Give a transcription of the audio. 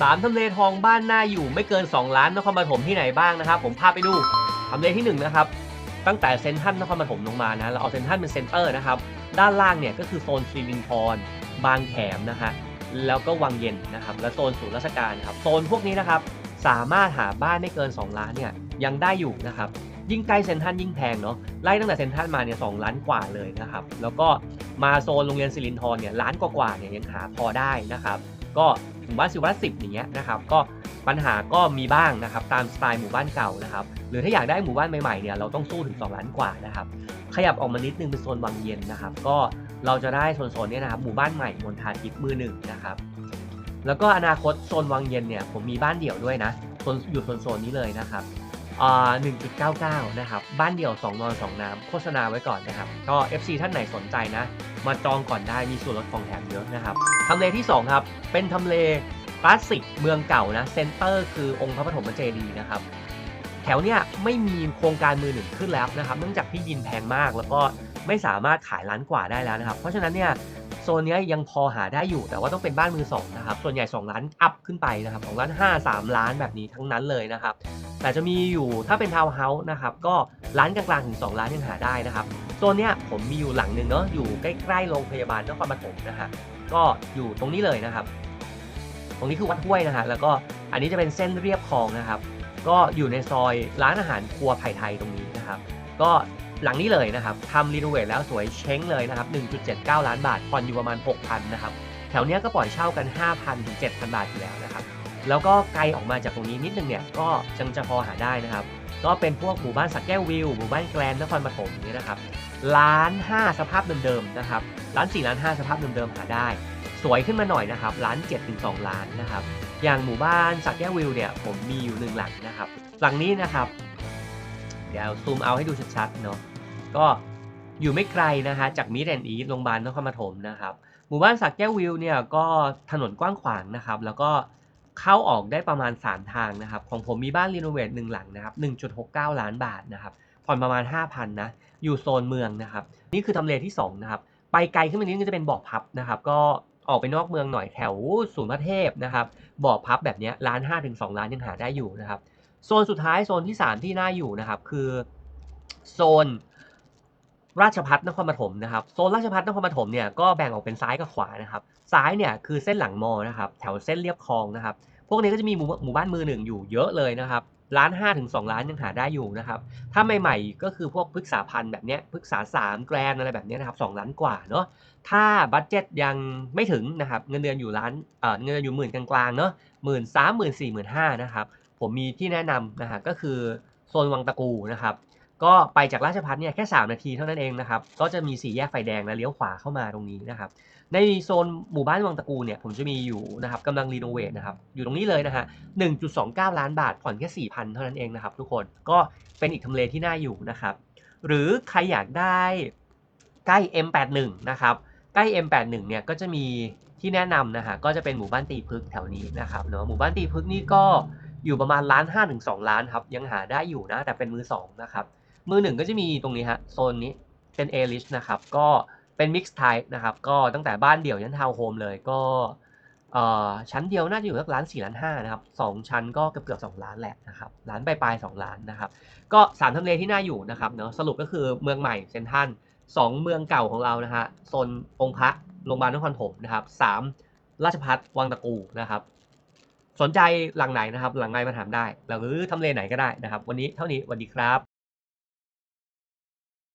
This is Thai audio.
สามทำเลทองบ้านน่าอยู่ไม่เกิน 2 ล้านนครปฐมที่ไหนบ้างนะครับ ผมพาไปดูทำเลที่1นะครับตั้งแต่เซ็นทรัลนครปฐมลงมานะเราเอาเซ็นทรัลเป็นเซ็นเตอร์นะครับด้านล่างเนี่ยก็คือโซนซีลินทรบางแขมนะฮะแล้วก็วังเย็นนะครับและโซนศูนย์ราชการครับโซนพวกนี้นะครับสามารถหาบ้านไม่เกิน 2 ล้านเนี่ยยังได้อยู่นะครับยิ่งใกล้เซ็นทรัลยิ่งแพงเนาะไล่ตั้งแต่เซ็นทรัลมาเนี่ยสล้านกว่าเลยนะครับแล้วก็มาโซนโรงเรียนสิรินทรเนี่ยล้านกว่าๆเนี่ยยังหาพอได้นะครับก็ หมู่บ้านสิวรัตสิบอย่างเงี้ยนะครับก็ปัญหาก็มีบ้างนะครับตามสไตล์หมู่บ้านเก่านะครับหรือถ้าอยากได้หมู่บ้านใหม่ๆเนี่ยเราต้องสู้ถึง 2 ล้านกว่านะครับขยับออกมานิดนึงเป็นโซนวังเย็นนะครับ ก็เราจะได้โซนๆเนี้นะครับหมู่บ้านใหม่มณฑาทิพย์มือหนึ่งนะครับแล้วก็อนาคตโซนวังเย็นเนี่ยผมมีบ้านเดี่ยวด้วยนะโซนอยู่โซนๆนี้เลยนะครับ 1.99 นะครับ บ้านเดี่ยว 2 นอน 2 น้ำ โฆษณาไว้ก่อนนะครับ ก็ FC ท่านไหนสนใจนะ มาจองก่อนได้มีส่วนลดของแถมเยอะนะครับทำเลที่ 2 ครับ เป็นทำเลคลาสสิกเมืองเก่านะ เซ็นเตอร์คือองค์พระปฐมเจดีย์นะครับ แถวเนี้ยไม่มีโครงการมือหนึ่งขึ้นแล้วนะครับ เนื่องจากที่ดินแพงมากแล้วก็ไม่สามารถขายล้านกว่าได้แล้วนะครับ เพราะฉะนั้นเนี่ย โซนนี้ยังพอหาได้อยู่แต่ว่าต้องเป็นบ้านมือสองนะครับส่วนใหญ่ 2 ล้านอัพขึ้นไปนะครับ2ล้าน5 3ล้านแบบนี้ทั้งนั้นเลยนะครับแต่จะมีอยู่ถ้าเป็นทาวน์เฮาส์นะครับก็ล้านกลางๆถึง 2 ล้านยังหาได้นะครับโซนเนี้ยผมมีอยู่หลังหนึ่งเนาะอยู่ใกล้ๆโรงพยาบาลนครปฐมนะฮะก็อยู่ตรงนี้เลยนะครับ ตรงนี้คือวัดห้วยนะฮะแล้วก็อันนี้จะเป็นเส้นเรียบคลองนะครับ ก็อยู่ในซอยร้านอาหารครัวไผ่ไทยตรงนี้นะครับ ก็ หลังนี้เลยนะครับทำรีโนเวทแล้วสวยเช้งเลยนะครับ 1.79 ล้านบาทผ่อนอยู่ประมาณ 6,000 นะครับ แถวเนี้ยก็ปล่อยเช่ากัน 5,000 ถึง 7,000 บาทอยู่แล้วนะครับ แล้วก็ไกลออกมาจากตรงนี้นิดนึงเนี่ยก็จังจะพอหาได้นะครับ ก็เป็นพวกหมู่บ้านสักแก้ววิว หมู่บ้านแกลนนครปฐมอย่างนี้นะครับล้านห้าสภาพเดิมๆนะครับล้านสี่ล้านห้าสภาพเดิมๆหาได้ สวยขึ้นมาหน่อยนะครับล้านเจ็ดถึงสองล้านนะครับอย่างหมู่บ้านสักแก้ววิวเนี่ยผมมีอยู่หนึ่งหลังนะครับ หลังนี้นะครับ เดี๋ยวซูมเอาให้ดูชัดๆเนาะ ก็อยู่ไม่ไกลนะฮะจากมิดแอนอีโรงพยาบาลนครปฐมนะครับหมู่บ้านสักแก้ววิวเนี่ยก็ถนนกว้างขวางนะครับ แล้วก็เข้าออกได้ประมาณ 3 ทางนะครับ ของผมมีบ้านรีโนเวทหนึ่งหลังนะครับ 1.69 ล้านบาทนะครับผ่อนประมาณ 5,000นะอยู่โซนเมืองนะครับ นี่คือทำเลที่2นะครับไปไกลขึ้นมานิดนึงจะเป็นบ่อพับนะครับ ก็ออกไปนอกเมืองหน่อยแถวศูนย์พระเทพนะครับบ่อพับแบบนี้ล้านห้าถึงสองล้านยังหาได้อยู่นะครับ โซนสุดท้ายโซนที่ 3 ที่น่าอยู่นะครับ คือโซน ราชพัฒนครปฐมนะครับโซนราชพัฒนครปฐมเนี่ยก็แบ่งออกเป็นซ้ายกับขวานะครับซ้ายเนี่ยคือเส้นหลังมอนะครับแถวเส้นเรียบคลองนะครับพวกนี้ก็จะมีหมู่บ้านมือหนึ่งอยู่เยอะเลยนะครับล้านห้าถึงสองล้านยังหาได้อยู่นะครับถ้าใหม่ๆก็คือพวกพฤกษาพันธ์แบบเนี้ยพฤกษาสามแกรนอะไรแบบนี้นะครับสองล้านกว่าเนาะถ้าบัตเจ็ตยังไม่ถึงนะครับเงินเดือนอยู่ล้านเอ่อเงินเดือนอยู่หมื่นกลางๆเนาะหมื่นสามหมื่นสี่หมื่นห้านะครับผมมีที่แนะนำนะฮะก็คือโซนวังตะกูนะครับ ก็ไปจากราชพัฒน์เนี่ยแค่ 3 นาทีเท่านั้นเองนะครับ ก็จะมีสี่แยกไฟแดงแล้วเลี้ยวขวาเข้ามาตรงนี้นะครับ ในโซนหมู่บ้านวังตะกูเนี่ยผมจะมีอยู่นะครับกำลังรีโนเวทนะครับ อยู่ตรงนี้เลยนะฮะ1.29 ล้านบาทผ่อนแค่ 4,000 เท่านั้นเองนะครับ ทุกคน ก็เป็นอีกทำเลที่น่าอยู่นะครับ หรือใครอยากได้ใกล้ M81 นะครับ ใกล้ M81 เนี่ยก็จะมีที่แนะนำนะฮะ ก็จะเป็นหมู่บ้านตีพึกแถวนี้นะครับเนาะ หมู่บ้านตีพึกนี่ก็อยู่ประมาณล้านห้าถึงสองล้านครับ ยังหาได้อยู่นะ แต่เป็นมือสองนะครับ มือหนึ่งก็จะมีตรงนี้ฮะโซนนี้เป็นเอลิชนะครับ ก็เป็นมิกซ์ไทป์นะครับ ก็ตั้งแต่บ้านเดี่ยวยันทาวน์โฮมเลยก็เอ่อชั้นเดียวน่าจะอยู่สักล้านสี่ล้านห้านะครับสองชั้นก็เกือบเกือบสองล้านแหละนะครับล้านปลายๆสองล้านนะครับ ก็สามทำเลที่น่าอยู่นะครับเนาะสรุปก็คือเมืองใหม่เซนทันสองเมืองเก่าของเรานะฮะโซนองค์พระโรงพยาบาลนครถมนะครับสามราชพัฒวังตะกูนะครับ สนใจหลังไหนนะครับ หลังไหนมาถามได้ หรือทำเลไหนก็ได้นะครับ วันนี้เท่านี้สวัสดีครับ